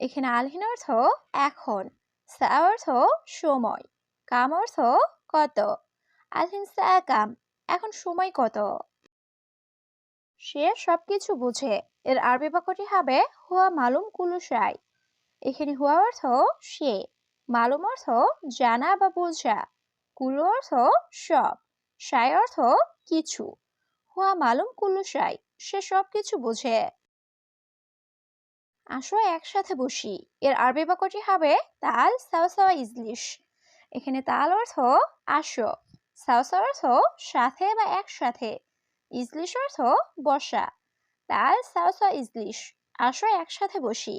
এখানে আলহিন অর্থ এখন সা অর্থ সময়, কাম অর্থ কত, আলহিন সাকাম এখন সময় কত? সে সবকিছু বুঝে, এর আরবি বাক্যটি হবে হুয়া মালুম কুলুসাই, এখানে হুয়া অর্থ সে, মালুম অর্থ জানা বা বোঝা, কুলু অর্থ সব, সাই অর্থ কিছু, হুয়া মালুম কুলুসাই, সে সবকিছু বুঝে। আসো একসাথে বসি। এর আরবি বাক্যটি হবে, তাল সাওসাওয়া ইজলিশ। এখানে তাল অর্থ, আসো। সাওসাওয়া অর্থ, সাথে বা একসাথে। ইজলিশ অর্থ, বসা। তাল সাওসাওয়া ইজলিশ, আসো একসাথে বসি।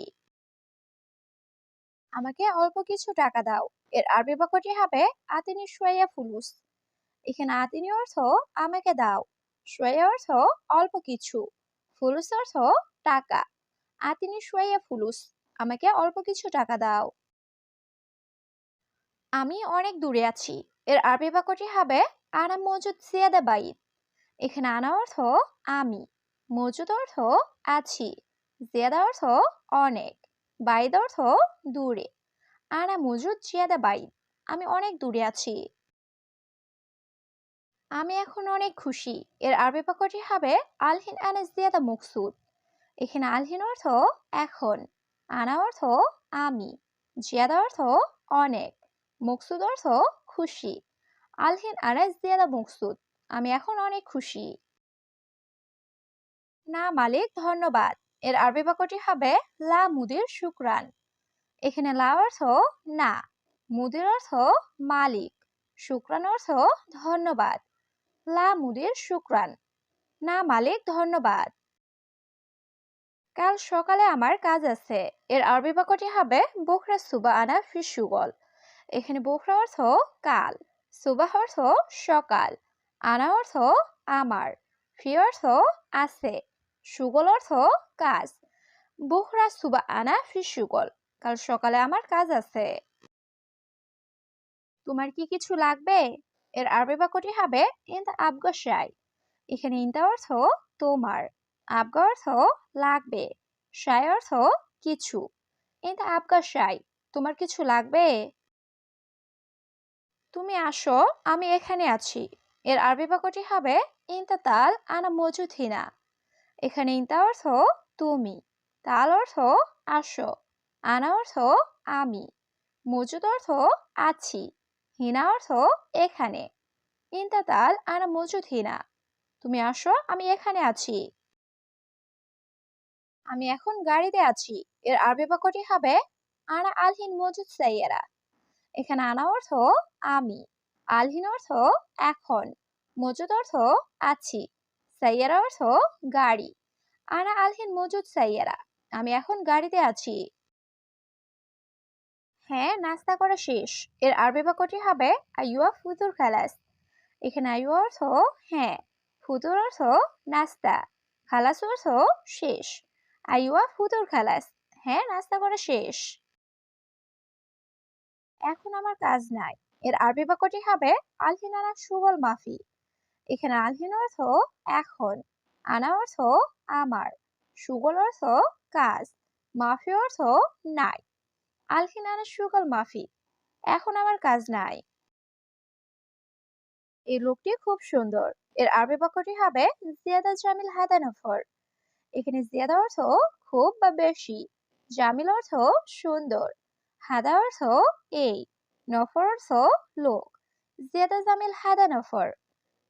আমাকে অল্প কিছু টাকা দাও। এর আরবি বাক্যটি হবে, আতিনি সোয়া ফুলুস। এখানে আতিনি অর্থ, আমাকে দাও। সোয়া অর্থ, অল্প কিছু। ফুলুস অর্থ, টাকা। আতিনি সোয়া ফুলুস, আমাকে অল্প কিছু টাকা দাও। আমি অনেক দূরে আছি। এর আরবি বাক্যটি হবে, আনা মজুদ সিয়াদা বাইদ এখানে আনা অর্থ, আমি। মজুদ অর্থ, আছি। জিয়াদা অর্থ, অনেক। বাইদ অর্থ, দূরে। আনা মজুদ জিয়াদা বাইদ আমি অনেক দূরে আছি। আমি এখন অনেক খুশি। এর আরবি বাক্যটি হবে, আলহিন আনা জিয়াদা মকসুদ। এখানে আলহিন অর্থ এখন, আনা অর্থ আমি, জিয়াদা অর্থ অনেক, মকসুদ অর্থ খুশি, আলহিন আনা জিয়াদা মকসুদ, আমি এখন অনেক খুশি। না মালিক, ধন্যবাদ। এর আরবি বাক্যটি হবে লা মুদির শুক্রান। এখানে লা অর্থ না, মুদির অর্থ মালিক, শুক্রান অর্থ ধন্যবাদ। লা মুদির শুক্রান। না মালিক, ধন্যবাদ। কাল সকালে আমার কাজ আছে। এর আরবি বাক্যটি হবে, বোখরা সুবা আনা ফি সুগল এখানে বোখরা অর্থ, কাল। সুবাহ অর্থ, সকাল। আনা অর্থ, আমার। ফি অর্থ, আছে। সুগল অর্থ, কাজ। বোখরা সুবা আনা ফি সুগল কাল সকালে আমার কাজ আছে। তোমার কি কিছু লাগবে? এর আরবি বাক্যটি হবে ইন্তা আবগাশাই এখানে ইন্তা অর্থ, তোমার। আবগা অর্থ লাগবে সাই অর্থ কিছু। ইন্তা আবগাশাই তোমার কিছু লাগবে? তুমি আসো, আমি এখানে আছি। এর আরবি বাক্যটি হবে, ইন্তা তাল আনা মজুদ হিনা। এখানে ইন্তা অর্থ, তুমি। তাল অর্থ, আসো। আনা অর্থ, আমি। মজুদ অর্থ, আছি। হিনা অর্থ, এখানে। ইন্তা তাল আনা মজুদ হিনা। তুমি আসো, আমি এখানে আছি। আমি এখন গাড়িতে আছি। এর আরবি বাক্যটি হবে, আনা আলহিন মজুদ সাইয়েরা। এখানে আনা অর্থ আমি, আলহিন অর্থ এখন, মজুদ অর্থ আছি, সাইয়ারা অর্থ গাড়ি, আনা আলহিন মজুদ সাইয়ারা, আমি এখন গাড়িতে আছি। হ্যাঁ নাস্তা করা শেষ। এর আরবি বাক্যটি হবে আইয়া ফুতুর খালাস। এখানে আইয়া অর্থ হ্যাঁ ফুতুর অর্থ নাস্তা, খালাস অর্থ শেষ। আইয়া ফুতুর খালাস? হ্যাঁ নাস্তা করা শেষ। এখন আমার কাজ নাই। এর আরবি বাক্যটি হবে আলহিন আনা সুবল মাফি। এখানে আলহিন অর্থ, এখন। আনা অর্থ, আমার। সুগল অর্থ, কাজ। মাফি অর্থ, নাই। আলহিন আনা সুগল মাফি। এখন আমার কাজ নাই। এই লোকটি খুব সুন্দর। এর আরবি বাক্যটি হবে, জিয়াদা জামিল হাদানফর। এখানে জিয়াদা অর্থ খুব বা বেশি, জামিল অর্থ সুন্দর, হাদা অর্থ এই, নফর অর্থ লোক, জিয়াদা, জামিল, হাদা, নফর,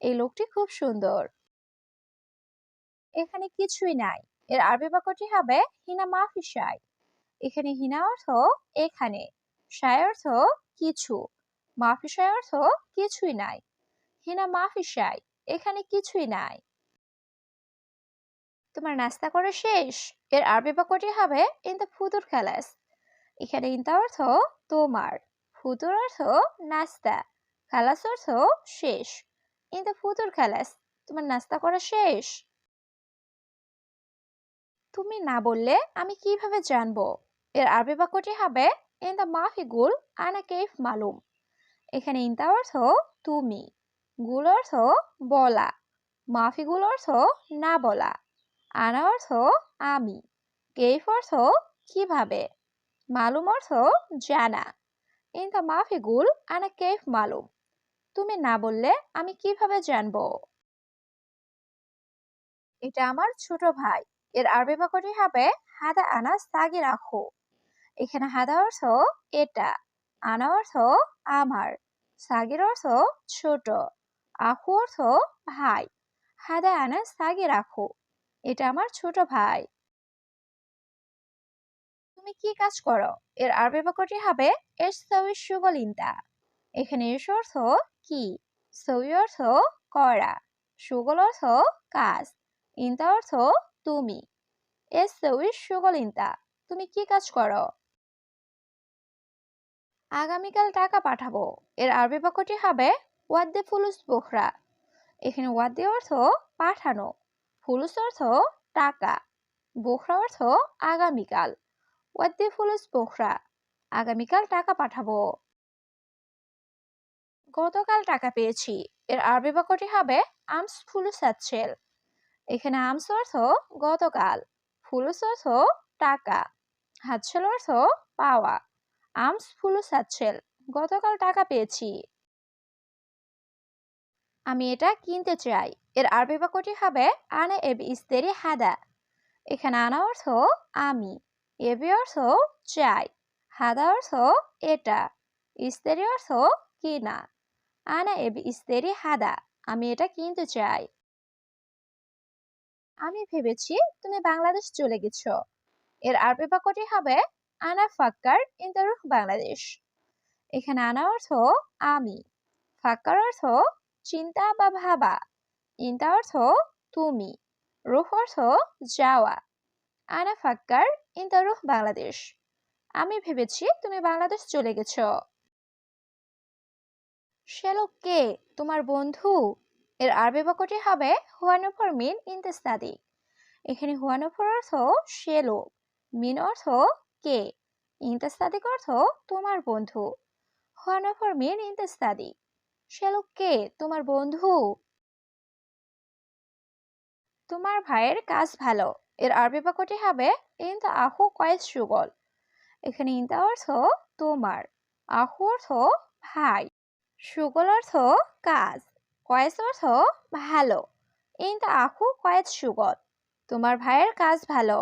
এই লোকটি খুব সুন্দর। এখানে কিছুই নাই, এর আরবি বাক্যটি হবে হিনা মাফি সাই এখানে হিনা অর্থ এখানে সাই অর্থ কিছু মাফি সাই অর্থ কিছুই নাই, হিনা মাফি সাই এখানে কিছুই নাই। তোমার নাস্তা করা শেষ? এর আরবি বাক্যটি হবে ইন দ্য ফুতুর খালাস এখানে ইন্তা অর্থ, তোমার ফুতুর অর্থ, নাস্তা খালাস অর্থ, শেষ ইন্তা ফুতুর খালাস তোমার নাস্তা করা শেষ তুমি না বললে আমি কীভাবে জানব? এর আরবি বাক্যটি হবে ইন্তা মাফি গুল আনা কেফ মালুম এখানে ইন্তা অর্থ, তুমি গুল অর্থ, বলা মাফিগুল অর্থ, না বলা আনা অর্থ আমি। কেফ অর্থ কীভাবে? মালুম অর্থ জানা। ইন্তা মাফি গুল আনা কেফ মালুম তুমি না বললে আমি কীভাবে জানব? এটা আমার ছোট ভাই। এর আরবি বাক্যটি হবে, হাদা আনা সাগি রাখো এখানে হাদা অর্থ এটা, আনা অর্থ আমার, সাগির অর্থ ছোট আহু অর্থ ভাই, হাদা আনা সাগি রাখো এটা আমার ছোট ভাই। তুমি কি কাজ করো? এর আরবি বাক্যটি হবে এস সউই সুগল ইন্তা এখানে এস অর্থ কি? সউই অর্থ করা। সুগল অর্থ কাজ। ইন্তা অর্থ তুমি। এস সউই সুগল তুমি কি কাজ করো? আগামীকাল টাকা পাঠাবো। এর আরবি বাক্যটি হবে, ওয়াদ্দে ফুলুস বোখরা। এখানে ওয়াদ্দে অর্থ পাঠানো। ফুলুস অর্থ টাকা বোখরা অর্থ আগামীকাল। ওয়াদ্দে ফুলুস বোখরা? আগামীকাল টাকা পাঠাবো। গতকাল টাকা পেয়েছি। এর আরবি বাক্যটি হবে আমস ফুলুস আচ্ছেল এখানে আমস অর্থ গতকাল, ফুলুস অর্থ টাকা হাতছেল অর্থ পাওয়া। আমস ফুলুস আচ্ছেল গতকাল টাকা পেয়েছি। আমি এটা কিনতে চাই। এর আরবি বাক্যটি হবে আনে এবি ইস্তেরি হাদা। এখানে আনা অর্থ আমি, এবি অর্থ চাই, হাদা অর্থ এটা, ইস্তেরি অর্থ কিনা, আনা এবি ইস্তেরি হাদা, আমি এটা কিনতে চাই। আমি ভেবেছি তুমি বাংলাদেশ চলে গেছো। এর আরবি বাক্যটি হবে আনা ফাক্কার ইন্টারুহ বাংলাদেশ। এখানে আনা অর্থ আমি, ফাক্কার অর্থ চিন্তা বা ভাবা। ইন্তা অর্থ তুমি, রুহ অর্থ যাওয়া। আনা ফাক্কার, ইন্তা রুহ বাংলাদেশ। আমি ভেবেছি তুমি বাংলাদেশ চলে গেছ। শ্যালক কে? তোমার বন্ধু? এর আরবি বাক্যটি হবে হুয়ানুফর মিন ইন্তেস্তাদি। এখানে হুয়ানুফর অর্থ শ্যালক মিন অর্থ কে? ইন্তেস্তাদিক অর্থ তোমার বন্ধু। হুয়ানুফর মিন ইন্তেস্তাদি শ্যালক কে? তোমার বন্ধু? তোমার ভাইয়ের কাজ ভালো। এর আরবি বাক্যটি হবে ইন ইন্তা আহু কয়েস সুগল এখানে ইন ইন্তা অর্থ তোমার, আহু অর্থ ভাই সুগল অর্থ কাজ কয়েস অর্থ ভালো ইন ইন্তা আহু কয়েস সুগল তোমার ভাইয়ের কাজ ভালো।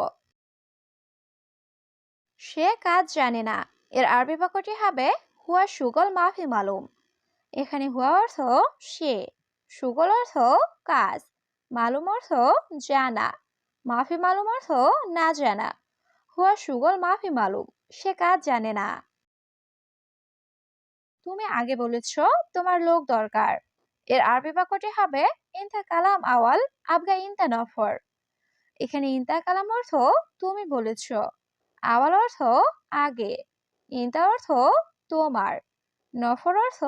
সে কাজ জানে না। এর আরবি বাক্যটি হবে, হুয়া সুগল মাফি মালুম। এখানে হুয়া অর্থ সে। সুগল অর্থ কাজ। মালুম অর্থ জানা। মাফি মালুম অর্থ না জানা। হুয়া সুগল, মাফি মালুম, সে কাজ জানে না। তুমি আগে বলেছ তোমার লোক দরকার। এর আরবি বাক্যটি হবে, ইনতা কালাম আওয়াল আবগা ইনতা নফর। এখানে ইনতা কালাম অর্থ তুমি বলেছ। আওয়াল অর্থ আগে। ইনতা অর্থ তোমার। নফর অর্থ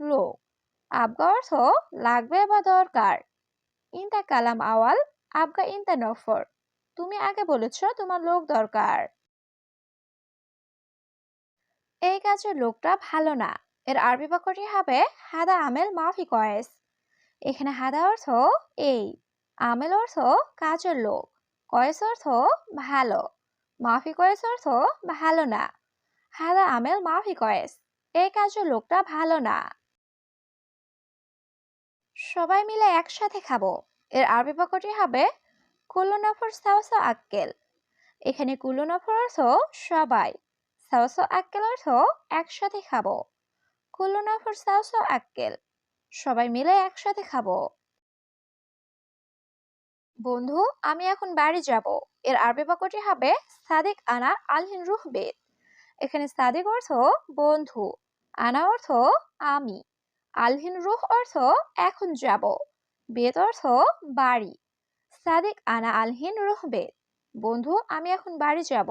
লোক আবগা অর্থ লাগবে বা দরকার। ইনতা কালাম আওয়াল, আবগা ইনতা নফর। তুমি আগে বলেছ তোমার লোক দরকার। এই কাজের লোকটা ভালো না। এর আরবি বাক্যটি হবে, হাদা আমেল মাফি কয়েস। এখানে হাদা অর্থ এই। আমেল অর্থ কাজের লোক। কয়েস অর্থ ভালো। মাফি কয়েস অর্থ ভালো না। হাদা আমেল মাফি কয়েস। এই কাজও লোকটা ভালো না। সবাই মিলে একসাথে খাব। এর আরবি বাক্যটি হবে কুল্লুনফর সাউসা আক্কেল। এখানে কুল্লুনফর অর্থ সবাই। সাউসা আক্কেল অর্থ একসাথে খাব। কুল্লুনফর সাউসা আক্কেল। সবাই মিলে একসাথে খাব। বন্ধু, আমি এখন বাড়ি যাব। এর আরবি বাক্যটি হবে সাদিক আনা আলহিন রুহ বেদ এখানে সাদিক অর্থ বন্ধু। আনা অর্থ আমি। আলহিন রুহ অর্থ এখন যাব। বেদ অর্থ বাড়ি। সাদেক আনা আলহিন রুহ বেদ। বন্ধু, আমি এখন বাড়ি যাব।